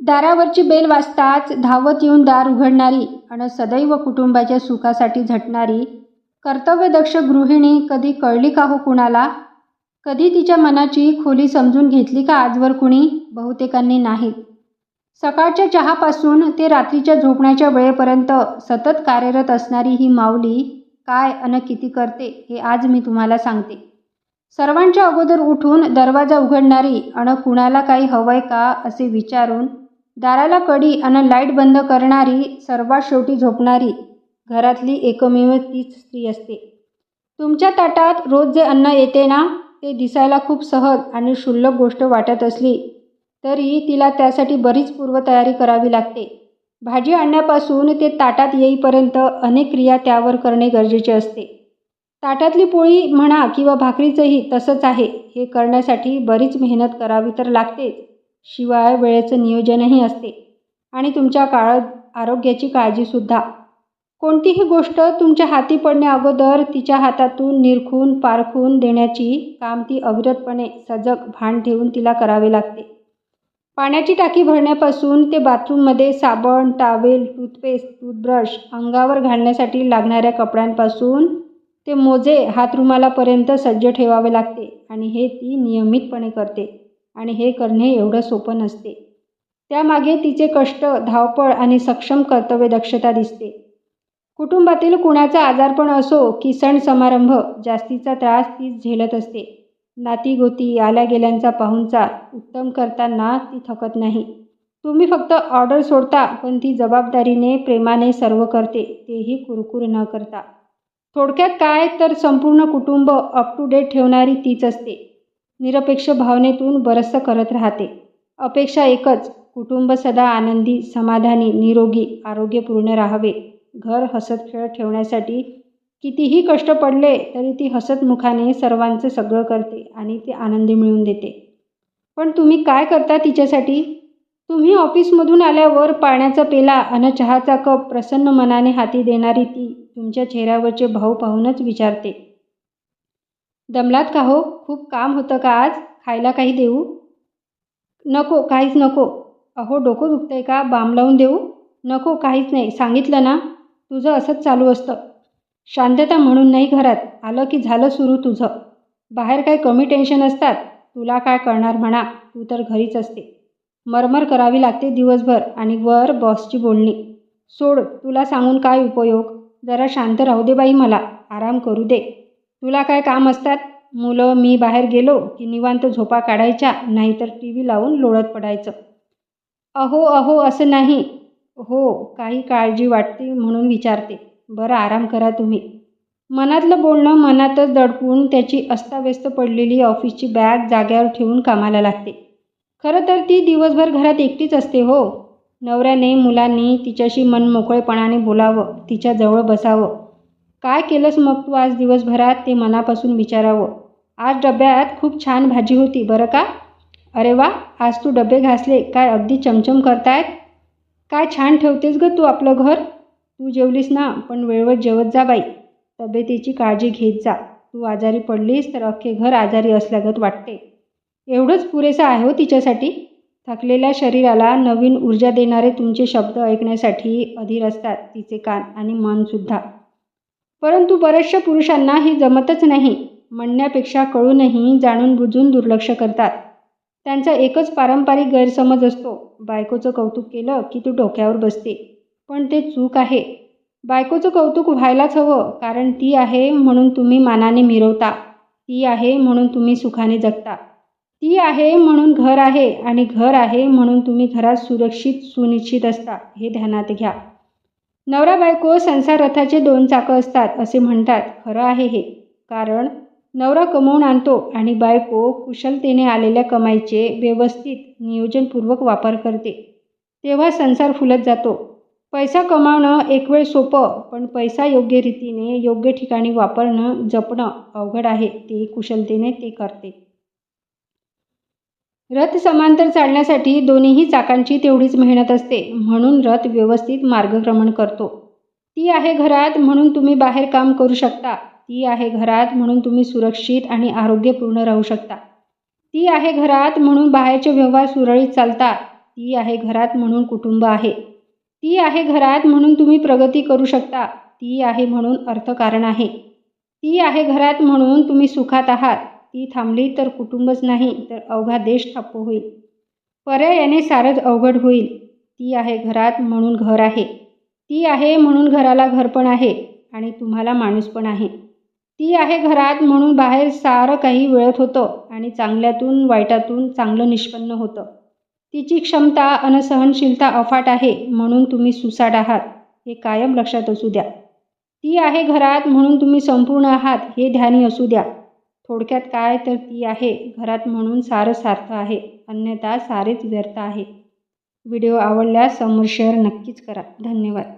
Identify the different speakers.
Speaker 1: दारावरची bell वाजताच धावत येऊन दार उघडणारी आणि सदैव कुटुंबाच्या सुखासाठी झटणारी कर्तव्यदक्ष गृहिणी कधी कळली का हो कुणाला? कधी तिच्या मनाची खोली समजून घेतली का आजवर कुणी? बहुतेकांनी नाहीत सकाळच्या चहापासून ते रात्रीच्या झोपण्याच्या वेळेपर्यंत सतत कार्यरत असणारी ही माऊली काय अन किती करते हे आज मी तुम्हाला सांगते. सर्वांच्या अगोदर उठून दरवाजा उघडणारी अन कुणाला काही हवंय का असे विचारून दाराला कडी आणि लाइट बंद करणारी सर्वात शेवटी झोपणारी घरातली एकमेव तीच स्त्री असते. तुमच्या ताटात रोज जे अन्न येते ना ते दिसायला खूप सहज आणि क्षुल्लक गोष्ट वाटत असली तरी तिला त्यासाठी बरीच पूर्वतयारी करावी लागते. भाजी आणण्यापासून ते ताटात येईपर्यंत अनेक क्रिया त्यावर करणे गरजेचे असते. ताटातली पोळी म्हणा किंवा भाकरीचंही तसंच आहे हे करण्यासाठी बरीच मेहनत करावी तर लागतेच. शिवाय वेळेचं नियोजनही असते. आणि तुमच्या काळ आरोग्याची काळजीसुद्धा. कोणतीही गोष्ट तुमच्या हाती पडण्या अगोदर तिच्या हातातून निरखून पारखून देण्याची काम ती अविरतपणे सजग भान ठेवून तिला करावे लागते. पाण्याची टाकी भरण्यापासून ते बाथरूममध्ये साबण टावेल टूथपेस्ट टूथब्रश अंगावर घालण्यासाठी लागणाऱ्या कपड्यांपासून ते मोजे हातरुमालापर्यंत सज्ज ठेवावे लागते आणि हे ती नियमितपणे करते. आणि हे करणे एवढं सोपं नसते. त्यामागे तिचे कष्ट धावपळ आणि सक्षम कर्तव्य दक्षता दिसते. कुटुंबातील कुणाचा आजारपण असो की सण समारंभ जास्तीचा त्रास तीच झेलत असते. नातीगोती आल्या गेल्यांचा पाहुणचार उत्तम करताना ती थकत नाही. तुम्ही फक्त ऑर्डर सोडता पण ती जबाबदारीने प्रेमाने सर्व करते तेही कुरकुर न करता. थोडक्यात काय तर संपूर्ण कुटुंब अप टू डेट ठेवणारी तीच असते. निरपेक्ष भावनेतून बरंचसं करत राहते. अपेक्षा एकच कुटुंब सदा आनंदी समाधानी निरोगी आरोग्यपूर्ण राहावे. घर हसत खेळत ठेवण्यासाठी कितीही कष्ट पडले तरी ती हसतमुखाने सर्वांचं सगळं करते आणि ती आनंदी मिळवून देते. पण तुम्ही काय करता तिच्यासाठी? तुम्ही ऑफिसमधून आल्यावर पाण्याचा पेला आणि चहाचा कप प्रसन्न मनाने हाती देणारी ती तुमच्या चेहऱ्यावरचे भाव पाहूनच विचारते. दमलात का हो? खूप काम होतं का आज? खायला काही देऊ? नको काहीच नको. अहो डोकं दुखतंय का? बाम लावून देऊ? नको काहीच नाही. सांगितलं ना? तुझं असंच चालू असतं. शांतता म्हणून नाही घरात. आलं की झालं सुरू तुझं. बाहेर काय कमी टेन्शन असतात. तुला काय करणार म्हणा? तू तर घरीच असते. मरमर करावी लागते दिवसभर आणि वर बॉसची बोलणी. सोड तुला सांगून काय उपयोग? जरा शांत राहू दे बाई मला. आराम करू दे. तुला काय काम असतात? मुलं मी बाहेर गेलो की निवांत झोपा काढायच्या नाहीतर टी व्ही लावून लोळत पडायचं. अहो अहो असं नाही. हो काही काळजी वाटते म्हणून विचारते. बरं आराम करा तुम्ही. मनातलं बोलणं मनातच दडपून त्याची अस्ताव्यस्त पडलेली ऑफिसची बॅग जाग्यावर ठेवून कामाला लागते. खरं तर ती दिवसभर घरात एकटीच असते हो. नवऱ्याने मुलांनी तिच्याशी मन मोकळेपणाने बोलावं तिच्याजवळ बसावं. काय केलंस मग तू आज दिवसभरात ते मनापासून विचारावं? आज डब्यात खूप छान भाजी होती बरं का? अरे वा आज तू डबे घासले काय अगदी चमचम करतायत? काय छान ठेवतेस ग तू आपलं घर? तू जेवलीस ना पण वेळेवर जेवत जा बाई. तब्येतीची काळजी घेत जा. तू आजारी पडलीस तर अख्खे घर आजारी असल्यागत वाटते. एवढंच पुरेसं आहे हो तिच्यासाठी? थकलेल्या शरीराला नवीन ऊर्जा देणारे तुमचे शब्द ऐकण्यासाठी अधीर असतात तिचे कान आणि मनसुद्धा परंतु बऱ्याचशा पुरुषांना हे जमतच नाही. म्हणण्यापेक्षा कळूनही जाणून बुजून दुर्लक्ष करतात. त्यांचा एकच पारंपरिक गैरसमज असतो. बायकोचं कौतुक केलं की तू डोक्यावर बसते. पण ते चूक आहे. बायकोचं कौतुक व्हायलाच हवं कारण ती आहे म्हणून तुम्ही मानाने मिरवता. ती आहे म्हणून तुम्ही सुखाने जगता. ती आहे म्हणून घर आहे आणि घर आहे म्हणून तुम्ही घरात सुरक्षित सुनिश्चित असता. हे ध्यानात घ्या. नवरा बायको संसार रथाचे दोन चाकं असतात असे म्हणतात. खरं आहे हे. कारण नवरा कमवून आणतो आणि बायको कुशलतेने आलेल्या कमाईचे व्यवस्थित नियोजनपूर्वक वापर करते. तेव्हा संसार फुलत जातो. पैसा कमावणं एक वेळ सोपं पण पैसा योग्य रीतीने योग्य ठिकाणी वापरणं जपणं अवघड आहे. ते कुशलतेने ते करते. रथ समांतर चालण्यासाठी दोन्हीही चाकांची तेवढीच मेहनत असते म्हणून रथ व्यवस्थित मार्गक्रमण करतो. ती आहे घरात म्हणून तुम्ही बाहेर काम करू शकता. ती आहे घरात म्हणून तुम्ही सुरक्षित आणि आरोग्यपूर्ण राहू शकता. ती आहे घरात म्हणून बाहेरचे व्यवहार सुरळीत चालतात. ती आहे घरात म्हणून कुटुंब आहे. ती आहे घरात म्हणून तुम्ही प्रगती करू शकता. ती आहे म्हणून अर्थकारण आहे. ती आहे घरात म्हणून तुम्ही सुखात आहात. ती थांबली तर कुटुंबच नाही तर अवघा देश ठप्प होईल. पर्यायाने सारंच अवघड होईल. ती आहे घरात म्हणून घर आहे. ती आहे म्हणून घराला घर पण आहे आणि तुम्हाला माणूस पण आहे. ती आहे घरात म्हणून बाहेर सारं काही वेळत होतं आणि चांगल्यातून वाईटातून चांगलं निष्पन्न होतं. तिची क्षमता अनसहनशीलता अफाट आहे म्हणून तुम्ही सुसाट आहात. हे कायम लक्षात असू द्या. ती आहे घरात म्हणून तुम्ही संपूर्ण आहात हे ध्यानी असू द्या. थोडक्यात काय तर ती आहे. घरात म्हणून सारं सार्थ आहे. अन्यथा सारेच व्यर्थ आहे. व्हिडिओ आवडल्यास समोर शेअर नक्कीच करा. धन्यवाद.